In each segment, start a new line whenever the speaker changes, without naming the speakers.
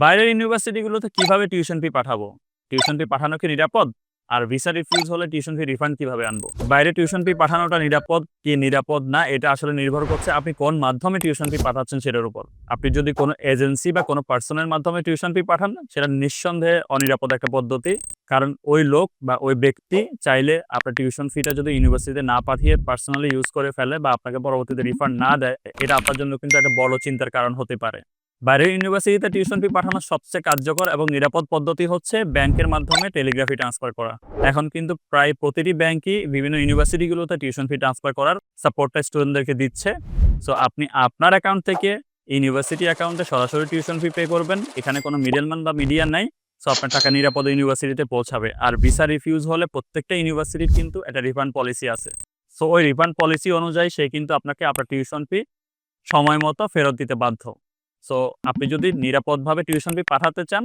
বাইরের ইউনিভার্সিটিগুলোতে কীভাবে tuition fee পাঠাবো? টিউশন ফি পাঠানো কি নিরাপদ? আর ভিসা রিফিউজ হলে টিউশন ফি রিফান্ড কীভাবে আনব? বাইরে টিউশন ফি পাঠানোটা নিরাপদ কি নিরাপদ না, এটা আসলে নির্ভর করছে আপনি কোন মাধ্যমে টিউশন ফি পাঠাচ্ছেন সেটার উপর। আপনি যদি কোনো এজেন্সি বা কোনো পার্সনের মাধ্যমে টিউশন ফি পাঠান সেটা নিঃসন্দেহে অনিরাপদ একটা পদ্ধতি। কারণ ওই লোক বা ওই ব্যক্তি চাইলে আপনার টিউশন ফিটা যদি ইউনিভার্সিটিতে না পাঠিয়ে পার্সোনালি ইউজ করে ফেলে বা আপনাকে পরবর্তীতে রিফান্ড না দেয়, এটা আপনার জন্য কিন্তু একটা বড় চিন্তার কারণ হতে পারে। বাইরের ইউনিভার্সিটিতে টিউশন ফি পাঠানোর সবচেয়ে কার্যকর এবং নিরাপদ পদ্ধতি হচ্ছে ব্যাংকের মাধ্যমে টেলিগ্রাফি ট্রান্সফার করা। এখন কিন্তু প্রায় প্রতিটি ব্যাংকই বিভিন্ন ইউনিভার্সিটিগুলোতে টিউশন ফি ট্রান্সফার করার সাপোর্টটা স্টুডেন্টদেরকে দিচ্ছে। সো আপনি আপনার অ্যাকাউন্ট থেকে ইউনিভার্সিটি অ্যাকাউন্টে সরাসরি টিউশন ফি পে করবেন। এখানে কোনো মিডলম্যান বা মিডিয়া নাই। সো আপনার টাকা নিরাপদে ইউনিভার্সিটিতে পৌঁছাবে। আর ভিসা রিফিউজ হলে প্রত্যেকটা ইউনিভার্সিটির কিন্তু একটা রিফান্ড পলিসি আছে। সো ওই রিফান্ড পলিসি অনুযায়ী সে কিন্তু আপনাকে আপনার টিউশন ফি সময় মতো ফেরত দিতে বাধ্য। সো আপনি যদি নিরাপদভাবে টিউশন ফি পাঠাতে চান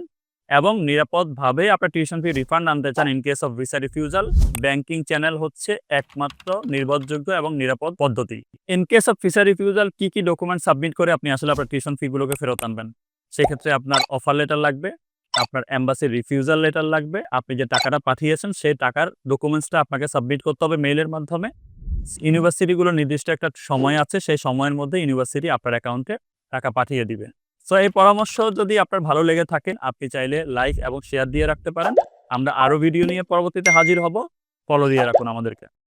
এবং নিরাপদভাবে আপনার টিউশন ফি রিফান্ড আনতে চান in case of visa refusal banking channel হচ্ছে একমাত্র নির্ভরযোগ্য এবং নিরাপদ পদ্ধতি। In case of visa refusal কি কি ডকুমেন্ট সাবমিট করে আপনি আসলে আপনার টিউশন ফিগুলোকে ফেরত আনবেন? সেক্ষেত্রে আপনার অফার লেটার লাগবে, আপনার অ্যাম্বাসির রিফিউজাল লেটার লাগবে, আপনি যে টাকাটা পাঠিয়েছেন সেই টাকার ডকুমেন্টসটা আপনাকে সাবমিট করতে হবে মেইলের মাধ্যমে। ইউনিভার্সিটিগুলো নির্দিষ্ট একটা সময় আছে, সেই সময়ের মধ্যে ইউনিভার্সিটি আপনার অ্যাকাউন্টে টাকা পাঠিয়ে দিবে। সো এই পরামর্শ যদি আপনার ভালো লেগে থাকেন আপনি চাইলে লাইক এবং শেয়ার দিয়ে রাখতে পারেন। আমরা আরও ভিডিও নিয়ে পরবর্তীতে হাজির হব। ফলো দিয়ে রাখুন আমাদেরকে।